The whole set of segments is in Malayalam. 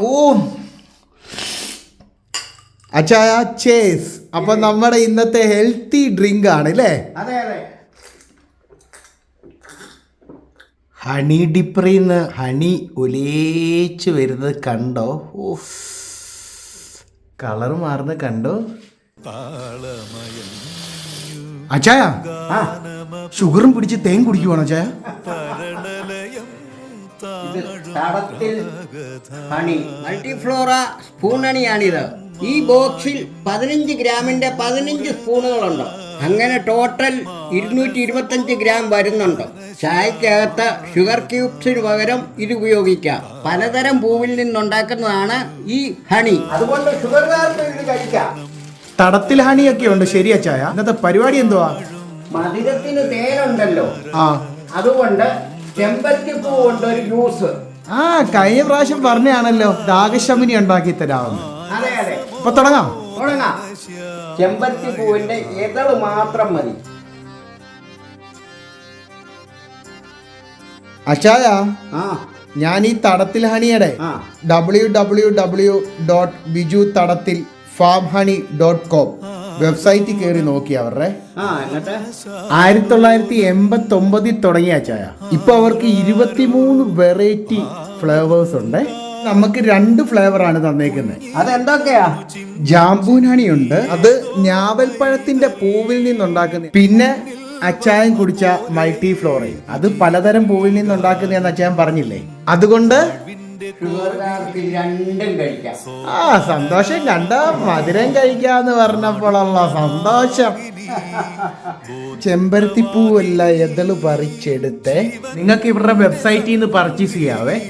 ഓ അച്ചായ ചേസ് അപ്പൊ നമ്മുടെ ഇന്നത്തെ ഹെൽത്തി ഡ്രിങ്ക് ആണ് അല്ലേ? അതെ അതെ. ഹണി ഡിപ്പറിന്ന് ഹണി ഒലേച്ച് വരുന്നത് കണ്ടോ? ഓ കളർ മാറുന്നത് കണ്ടോ? അച്ചായ ഷുഗറും പിടിച്ച് തേൻ കുടിക്കുവാണോ അച്ചായ? ഇത് തടത്തിൽ ഹണി. മൾട്ടിഫ്ലോറ സ്പൂൺ ഹണിയാണിത് ഈ ബോക്സിൽ പതിനഞ്ച് ഗ്രാമിന്റെ പതിനഞ്ച് സ്പൂണുകളുണ്ട്. അങ്ങനെ ടോട്ടൽ ഇരുന്നൂറ്റി ഇരുപത്തഞ്ച് ഗ്രാം വരുന്നുണ്ട്. ചായക്കകത്ത് ഷുഗർ ക്യൂബ്സിന് പകരം ഇത് ഉപയോഗിക്കാം. പലതരം പൂവിൽ നിന്നുണ്ടാക്കുന്നതാണ് ഈ ഹണി. അതുകൊണ്ട് ഷുഗർകാർക്ക് ഇത് കഴിക്കാം. തടത്തിൽ ഹണിയൊക്കെ ഉണ്ട് ശരിയാ ചായ. ഇന്നത്തെ പരിപാടി എന്തുവാ? മധുരത്തിന് തേനുണ്ടല്ലോ. ആ. അതുകൊണ്ട് ചെമ്പരത്തിപ്പൂ കൊണ്ട് ഒരു ജ്യൂസ് ആ കഴിഞ്ഞ പ്രാവശ്യം പറഞ്ഞാണല്ലോ ദാഗശമിനി ഉണ്ടാക്കി തരാമെന്ന്. അതെ അതെ. അപ്പൊ തുടങ്ങാം. തുടങ്ങാം. പൂവിന്റെ ഇതൾ മാത്രം മതി. അച്ചായ ആ. ഞാൻ ഈ തടത്തിൽ ഹണിയുടെ ആ. W W W dot Biju Thadathil farm honey dot com വെബ്സൈറ്റിൽ കയറി നോക്കി അവരുടെ. ആയിരത്തി തൊള്ളായിരത്തി എൺപത്തി ഒമ്പതിൽ തുടങ്ങിയ ചായ. ഇപ്പൊ അവർക്ക് ഇരുപത്തിമൂന്ന് വെറൈറ്റി ഫ്ലേവേഴ്സ് ഉണ്ട്. നമുക്ക് രണ്ട് ഫ്ലേവർ ആണ് തന്നേക്കുന്നത് അതെന്തൊക്കെയാ? ജാമ്പൂനാണി ഉണ്ട് അത് ഞാവൽപ്പഴത്തിന്റെ പൂവിൽ നിന്നുണ്ടാക്കുന്ന പിന്നെ അച്ചായം കുടിച്ച മൾട്ടി ഫ്ലോറയും അത് പലതരം പൂവിൽ നിന്നുണ്ടാക്കുന്നതെന്ന് അച്ചായം പറഞ്ഞില്ലേ? അതുകൊണ്ട് ഷുഗർകാർക്ക് രണ്ടും കഴിക്കാം. ആ സന്തോഷം. കണ്ട മധുരം കഴിക്കാന്ന് പറഞ്ഞപ്പോഴുള്ള സന്തോഷം. ചെമ്പരത്തിപ്പൂവല്ല എതൾ പറിച്ചെടുത്തേ? നിങ്ങൾക്ക് ഇവരുടെ വെബ്സൈറ്റിൽ നിന്ന് പർച്ചേസ് ചെയ്യാവേ.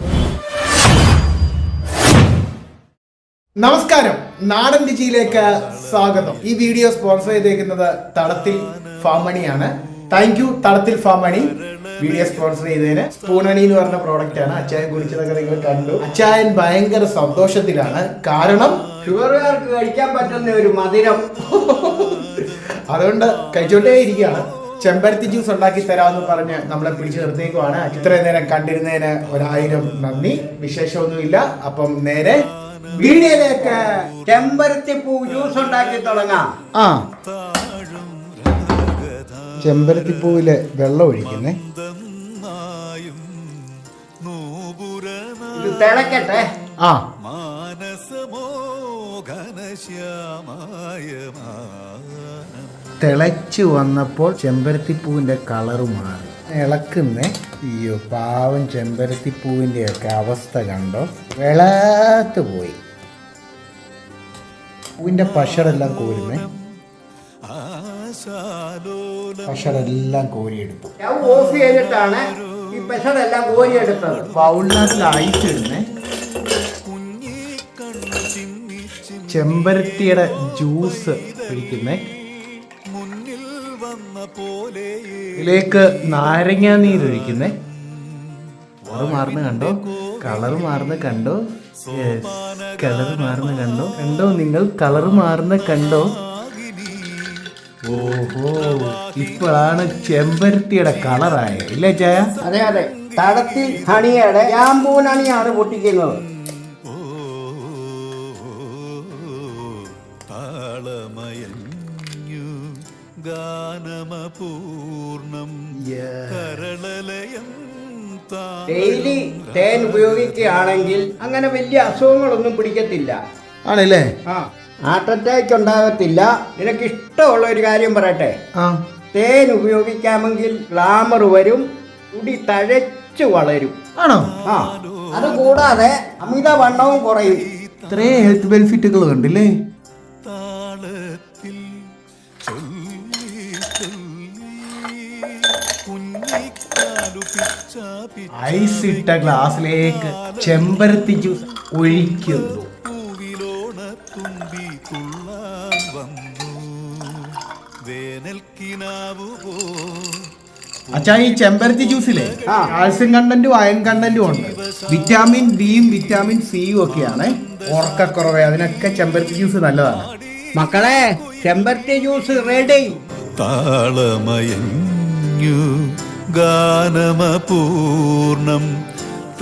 നമസ്കാരം. നാടൻ രുചിയിലേക്ക് സ്വാഗതം. ഈ വീഡിയോ സ്പോൺസർ ചെയ്തേക്കുന്നത് തടത്തിൽ ഫാമണിയാണ്. താങ്ക് യു തടത്തിൽ ഫാമണി. വീഡിയോ സ്പോൺസർ ചെയ്തതിന് സ്പൂണണി എന്ന് പറഞ്ഞ പ്രോഡക്റ്റ് ആണ്. അച്ചായൻ കുടിച്ചതൊക്കെ നിങ്ങൾ കണ്ടു. അച്ചായൻ ഭയങ്കര സന്തോഷത്തിലാണ്. കാരണം ഷുഗർകാർക്ക് കഴിക്കാൻ പറ്റുന്ന ഒരു മധുരം. അതുകൊണ്ട് കഴിച്ചോട്ടേ ഇരിക്കുകയാണ്. ചെമ്പരത്തി ജ്യൂസ് ഉണ്ടാക്കി തരാമെന്ന് പറഞ്ഞ് നമ്മളെ പിടിച്ചു നിർത്തിയേക്കുവാണ്. ഇത്രയും നേരം കണ്ടിരുന്നതിന് ഒരായിരം നന്ദി. വിശേഷമൊന്നുമില്ല. അപ്പം നേരെ വീഡിയോയിലേക്ക് ചെമ്പരത്തി പൂ ജ്യൂസ് ഉണ്ടാക്കി തുടങ്ങാം. ആ. ചെമ്പരത്തിപ്പൂവിൽ വെള്ളം ഒഴിക്കുന്നേ. തിളക്കട്ടെ. ആ. തിളച്ചു വന്നപ്പോൾ ചെമ്പരത്തിപ്പൂവിന്റെ കളറ് മാറി. ഇളക്കുന്ന അയ്യോ പാവം ചെമ്പരത്തിപ്പൂവിന്റെ ഒക്കെ അവസ്ഥ കണ്ടോ? വിളാത്ത് പോയി. പൂവിന്റെ പശറെല്ലാം കോരുന്നേ. പശറെല്ലാം കോരിയെടുത്തു. ഓഫ് ചെയ്തിട്ടാണ് ഈ ജ്യൂസ് കോരിയെടുത്തത്. മുന്നിൽ വന്ന ചെമ്പരത്തിയുടെ ജ്യൂസ് നാരങ്ങ നീര് ഒഴിക്കുന്നേ. കളറ് മാറുന്ന കണ്ടോ? കളർ മാറുന്ന കണ്ടോ? കളർ മാറുന്ന കണ്ടോ? കണ്ടോ നിങ്ങൾ? കളർ മാറുന്ന കണ്ടോ? ഓഹോ ഇപ്പോഴാണ് ചെമ്പരത്തിയുടെ കളറായത് ഇല്ലേ ചായ അതെ അതെ. തടത്തിൽ ഹണിയുടെ ജാമ്പൂൻ ഹണിയാണ് പൊട്ടിക്കുന്നത്. ഗാനമപൂർണം കരളലയം ഡെയിലി തേൻ ഉപയോഗിക്കുകയാണെങ്കിൽ അങ്ങനെ വലിയ അസുഖങ്ങളൊന്നും പിടിക്കത്തില്ല. ആണല്ലേ? ആ. ഹാർട്ട് അറ്റാക്ക് ഉണ്ടാകത്തില്ല. നിനക്ക് ഇഷ്ടമുള്ള ഒരു കാര്യം പറയട്ടെ. ആ. തേൻ ഉപയോഗിക്കാമെങ്കിൽ ഗ്ലാമർ വരും മുടി തഴച്ചു വളരും. ആണോ? ആ അത് കൂടാതെ അമിതവണ്ണവും കുറയും. ഇത്രയും ഹെൽത്ത് ബെനിഫിറ്റുകൾ ഉണ്ടല്ലേ താളത്തിൽ ചൊല്ലി ചൊല്ലി കുഞ്ഞിക്കാലു പിച്ചാപ്പി ഐസ് ഇട്ട ഗ്ലാസ്സിലേക്ക് ചെമ്പരത്തി ജ്യൂസ് ഒഴിക്കുന്നു. അച്ഛാ ഈ ചെമ്പരത്തി ജ്യൂസിലെ. കാൽസ്യം കണ്ടന്റും അയൺ കണ്ടന്റും ഉണ്ട്. വിറ്റാമിൻ ഡിയും വിറ്റാമിൻ സിയും ഒക്കെയാണ് ഓർക്കക്കുറവ് അതിനൊക്കെ ചെമ്പരത്തി ജ്യൂസ് നല്ലതാണ്. മക്കളെ ചെമ്പരത്തി ജ്യൂസ് റെഡി താളമയഞ്ഞു ഗാനമപൂർണം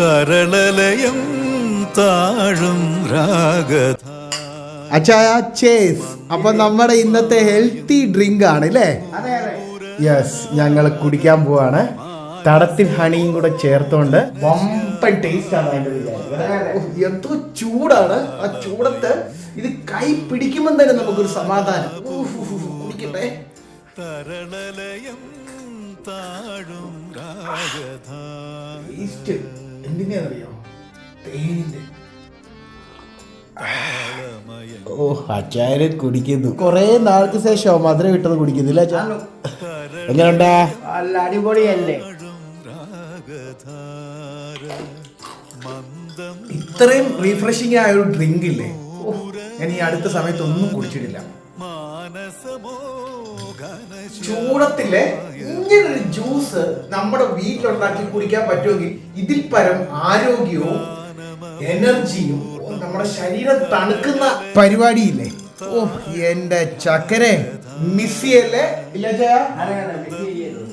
തരളലയം താഴും രാഗധ അച്ചായ ചേസ് അപ്പൊ നമ്മുടെ ഇന്നത്തെ ഹെൽത്തി ഡ്രിങ്ക് ആണ് അല്ലേ യെസ് ഞങ്ങൾ കുടിക്കാൻ പോവാണ്. തടത്തിൽ ഹണിയും കൂടെ ചേർത്തോണ്ട് വമ്പൻ ടേസ്റ്റ് ആണ് അതിന്റെ വിചാരം. എന്തോ ചൂടാണ്. ആ ചൂടത്ത് ഇത് കൈ പിടിക്കുമ്പോൾ തന്നെ നമുക്കൊരു സമാധാനം. കുടിക്കട്ടെ. ടേസ്റ്റ് എന്തിനാണെന്നറിയോ തേനിന്റെ. ഓ അച്ചാര് കുടിക്കുന്നു. കൊറേ നാൾക്ക് ശേഷം മധുരം വിട്ടത് കുടിക്കുന്നില്ല എങ്ങനെയുണ്ടാ നല്ല അടിപൊളിയല്ലേ? ഇത്രയും റീഫ്രഷിംഗ് ആയ ഒരു ഡ്രിങ്ക് ഇല്ലേ? ഞാൻ ഈ അടുത്ത സമയത്ത് ഒന്നും കുടിച്ചിട്ടില്ല ചൂടത്തിലെ ഇങ്ങനൊരു ജ്യൂസ് നമ്മുടെ വീട്ടിലുണ്ടാക്കി കുടിക്കാൻ പറ്റുമെങ്കിൽ ഇതിൽ പരം ആരോഗ്യവും എനർജിയും നമ്മുടെ ശരീരം തണുക്കുന്ന പരിപാടിയില്ലേ? ഓ എന്റെ ചക്കരെ. മിസ് ചെയ്യല്ലേ ഇല്ല ചാ? അതെ അതെ മിസ് ചെയ്യരുത്.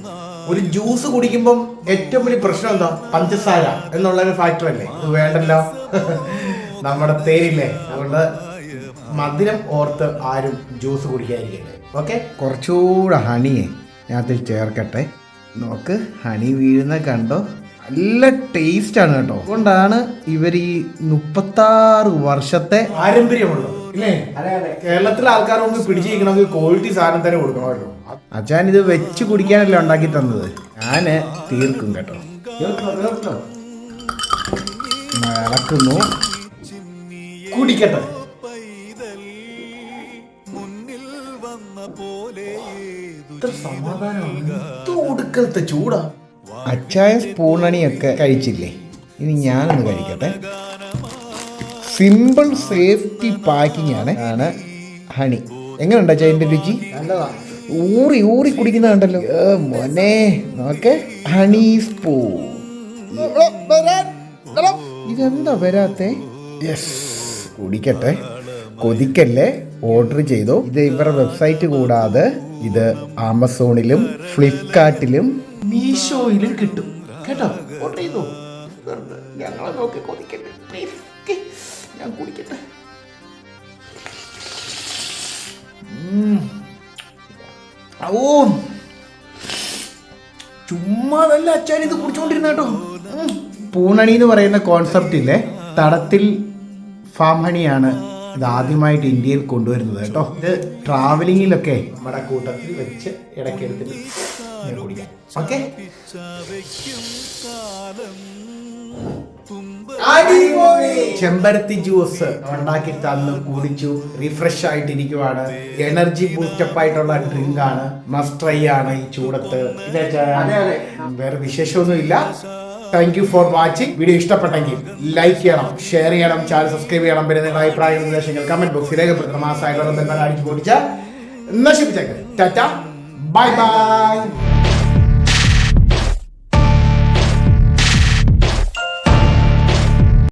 ഒരു ജ്യൂസ് കുടിക്കുമ്പം ഏറ്റവും വലിയ പ്രശ്നം എന്താ? പഞ്ചസാര എന്നുള്ള ഒരു ഫാക്ടർ അല്ലേ? ഇത് വേണ്ടല്ലോ. നമ്മുടെ തേരില്ലേ അതുകൊണ്ട് മധുരം ഓർത്ത് ആരും ജ്യൂസ് കുടിക്കാതിരിക്കട്ടെ. ഓക്കെ കുറച്ചുകൂടെ ഹണിയെ അതിൽ ചേർക്കട്ടെ. നോക്ക് ഹണി വീഴുന്ന കണ്ടോ? നല്ല ടേസ്റ്റ് ആണ് കേട്ടോ. അതുകൊണ്ടാണ് ഇവർ ഈ മുപ്പത്താറ് വർഷത്തെ പാരമ്പര്യമുള്ളത്. കേരളത്തിലെ ആൾക്കാർ ആൾക്കാരൊന്ന് പിടിച്ചിരിക്കണമെങ്കിൽ ക്വാളിറ്റി സാധനം തന്നെ കൊടുക്കണമല്ലോ. അച്ഛൻ ഇത് വെച്ച് കുടിക്കാനല്ലേ ഉണ്ടാക്കി തന്നത്? ഞാൻ തീർക്കും കേട്ടോ. ഇളക്കുന്നു. കുടിക്കട്ടെ. സമാധാനം ഇത്ര ഒടുക്കലത്തെ ചൂടാ. അച്ചായ സ്പൂണണിയൊക്കെ കഴിച്ചില്ലേ? ഇനി ഞാനൊന്ന് കഴിക്കട്ടെ. സിമ്പിൾ സേഫ്റ്റി പാക്കിംഗ് ആണ് ആണ് ഹണി. എങ്ങനെയുണ്ട് ഇതിന്റെ രുചി? നല്ലതാ. ഊറി ഊറി കുടിക്കുന്ന കണ്ടല്ലോ. മോനെ നോക്കെ. ഹണി സ്പൂൺ ഇതെന്താ വരാത്തെ? യെസ് കുടിക്കട്ടെ. കൊതിക്കല്ലേ? ഓർഡർ ചെയ്തോ. ഇത് ഇവരുടെ വെബ്സൈറ്റ് കൂടാതെ ഇത് ആമസോണിലും ഫ്ലിപ്കാർട്ടിലും മീഷോയിലും കിട്ടും. കേട്ടോ? ഓർഡർ ചെയ്തു? ഞങ്ങളെ നോക്കി കൊതിക്കട്ടെ ഞാൻ കുടിക്കട്ടെ. ഓ. ചുമ്മാ നല്ല അച്ചാൻ ഇത് കുടിച്ചോണ്ടിരുന്ന കേട്ടോ. പൂണണി എന്ന് പറയുന്ന കോൺസെപ്റ്റ് ഇല്ലേ? തടത്തിൽ ഫാം ഹണിയാണ് ഇത് ആദ്യമായിട്ട് ഇന്ത്യയിൽ കൊണ്ടുവരുന്നത് കേട്ടോ. ഇത് ട്രാവലിങ്ങിലൊക്കെ നമ്മുടെ കൂട്ടത്തിൽ വെച്ച് ഇടയ്ക്കെടുത്തിട്ട് ഓക്കെ. ചെമ്പരത്തി ജ്യൂസ് ഉണ്ടാക്കി തന്നു കുടിച്ചു റിഫ്രഷ് ആയിട്ടിരിക്കുവാണ്. എനർജി ബൂസ്റ്റപ്പ് ആയിട്ടുള്ള ഡ്രിങ്ക് ആണ് മസ്റ്റ് ട്രൈ ആണ് ഈ ചൂടത്ത്. വേറെ വിശേഷമൊന്നും അതെ, അതെ. വേറെ വിശേഷമൊന്നുമില്ല. Thank you for watching video ഇഷ്ടപ്പെട്ടെങ്കിൽ ലൈക്ക് ചെയ്യണം ഷെയർ ചെയ്യണം ചാനൽ സബ്സ്ക്രൈബ് ചെയ്യണം. പിന്നെ നിങ്ങളുടെ അഭിപ്രായ നിർദ്ദേശങ്ങൾ കമന്റ് ബോക്സിൽ രേഖപ്പെടുത്തണം. ആ ബന്ധങ്ങൾ ബന്ധം അടിച്ചു പൊടിച്ച നശിപ്പിച്ചേക്ക്. ടാറ്റ. Bye-bye!